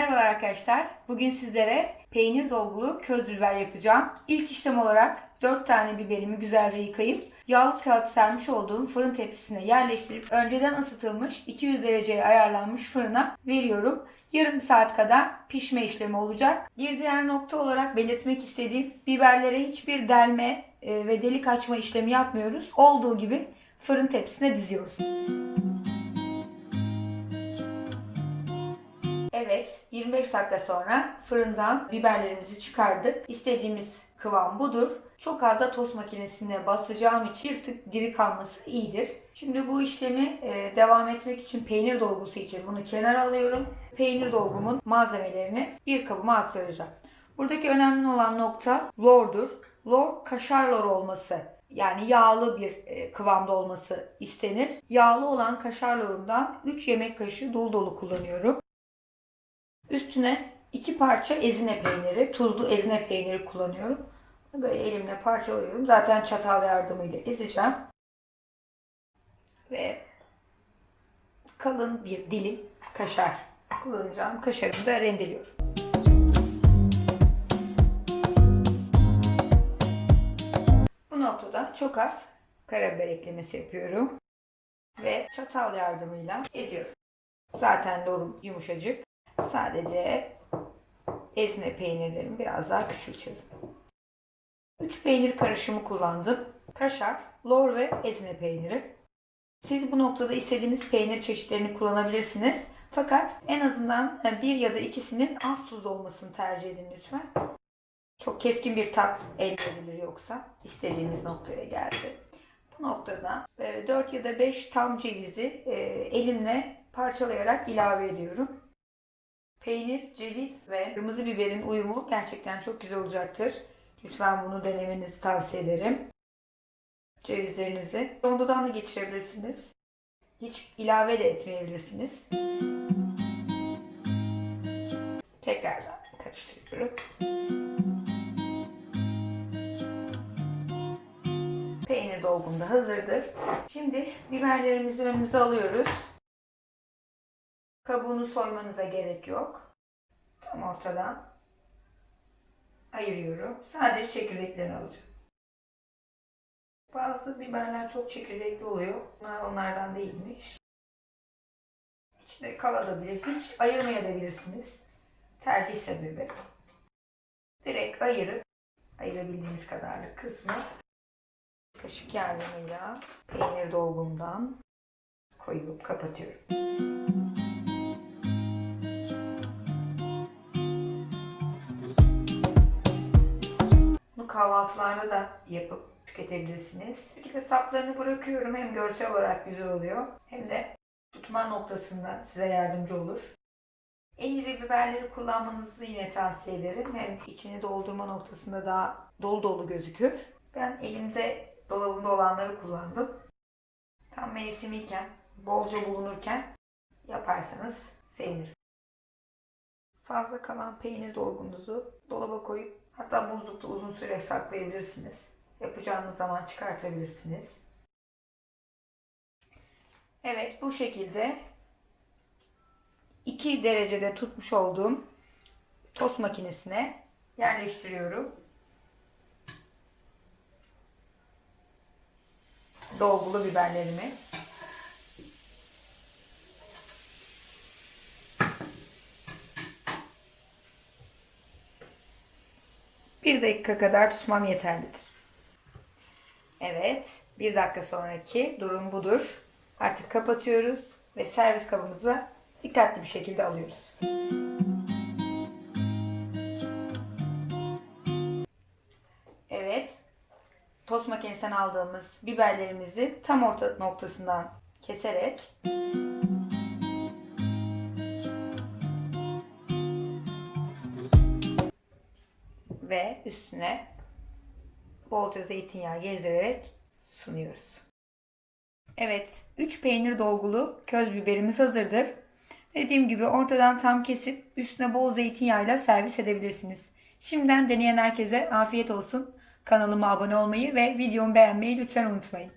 Merhabalar arkadaşlar. Bugün sizlere peynir dolgulu köz biber yapacağım. İlk işlem olarak 4 tane biberimi güzelce yıkayıp yağlı kağıt sermiş olduğum fırın tepsisine yerleştirip önceden ısıtılmış 200 dereceye ayarlanmış fırına veriyorum. Yarım saat kadar pişme işlemi olacak. Bir diğer nokta olarak belirtmek istediğim biberlere hiçbir delme e, ve delik açma işlemi yapmıyoruz. Olduğu gibi fırın tepsisine diziyoruz. Evet, 25 dakika sonra fırından biberlerimizi çıkardık. İstediğimiz kıvam budur. Çok az da tost makinesine basacağım için bir tık diri kalması iyidir. Şimdi bu işlemi e, devam etmek için peynir dolgusu için bunu kenara alıyorum. Peynir dolgumun malzemelerini bir kabıma aktaracağım. Buradaki önemli olan nokta lordur. Lor kaşar lor olması yani yağlı bir e, kıvamda olması istenir. Yağlı olan kaşar lorundan 3 yemek kaşığı dolu dolu kullanıyorum. Üstüne iki parça ezine peyniri, tuzlu ezine peyniri kullanıyorum. Böyle elimle parçalıyorum. Zaten çatal yardımıyla ezeceğim. Ve kalın bir dilim kaşar kullanacağım. Kaşarımı da rendeliyorum. Bu noktada çok az karabiber eklemesi yapıyorum. Ve çatal yardımıyla eziyorum. Zaten lorum yumuşacık. Sadece ezine peynirlerimi biraz daha küçültüyorum. 3 peynir karışımı kullandım. Kaşar, lor ve ezine peyniri. Siz bu noktada istediğiniz peynir çeşitlerini kullanabilirsiniz. Fakat en azından bir ya da ikisinin az tuzlu olmasını tercih edin lütfen. Çok keskin bir tat elde edilir yoksa istediğiniz noktaya geldi. Bu noktada 4 ya da 5 tam cevizi e, elimle parçalayarak ilave ediyorum. Peynir, ceviz ve kırmızı biberin uyumu gerçekten çok güzel olacaktır. Lütfen bunu denemenizi tavsiye ederim. Cevizlerinizi rondodan da geçirebilirsiniz. Hiç ilave de etmeyebilirsiniz. Tekrardan karıştırıyorum. Peynir dolgum da hazırdır. Şimdi biberlerimizi önümüze alıyoruz. Kabuğunu soymanıza gerek yok. Tam ortadan ayırıyorum. Sadece çekirdeklerini alacağım. Bazı biberler çok çekirdekli oluyor. Bunlar onlardan değilmiş. İçinde kalabilir. Hiç ayırmayabilirsiniz. Tercih sebebi. Direkt ayırıp ayırabildiğiniz kadarlık kısmı kaşık yardımıyla peynir dolgumdan koyup kapatıyorum. Kahvaltılarda da yapıp tüketebilirsiniz. Bu şekilde saplarını bırakıyorum. Hem görsel olarak güzel oluyor hem de tutma noktasında size yardımcı olur. En iri biberleri kullanmanızı yine tavsiye ederim. Hem içini doldurma noktasında daha dolu dolu gözükür. Ben elimde dolabımda olanları kullandım. Tam mevsimiyken, bolca bulunurken yaparsanız sevinirim. Fazla kalan peynir dolgunuzu dolaba koyup hatta buzlukta uzun süre saklayabilirsiniz. Yapacağınız zaman çıkartabilirsiniz. Evet bu şekilde 2 derecede tutmuş olduğum tost makinesine yerleştiriyorum. Dolgulu biberlerimi. Bir dakika kadar tutmam yeterlidir. Evet, bir dakika sonraki durum budur. Artık kapatıyoruz ve servis kabımıza dikkatli bir şekilde alıyoruz. Evet, tost makinesinden aldığımız biberlerimizi tam orta noktasından keserek ve üstüne bolca zeytinyağı gezdirerek sunuyoruz. Evet, 3 peynir dolgulu köz biberimiz hazırdır. Dediğim gibi ortadan tam kesip üstüne bol zeytinyağıyla servis edebilirsiniz. Şimdiden deneyen herkese afiyet olsun. Kanalıma abone olmayı ve videomu beğenmeyi lütfen unutmayın.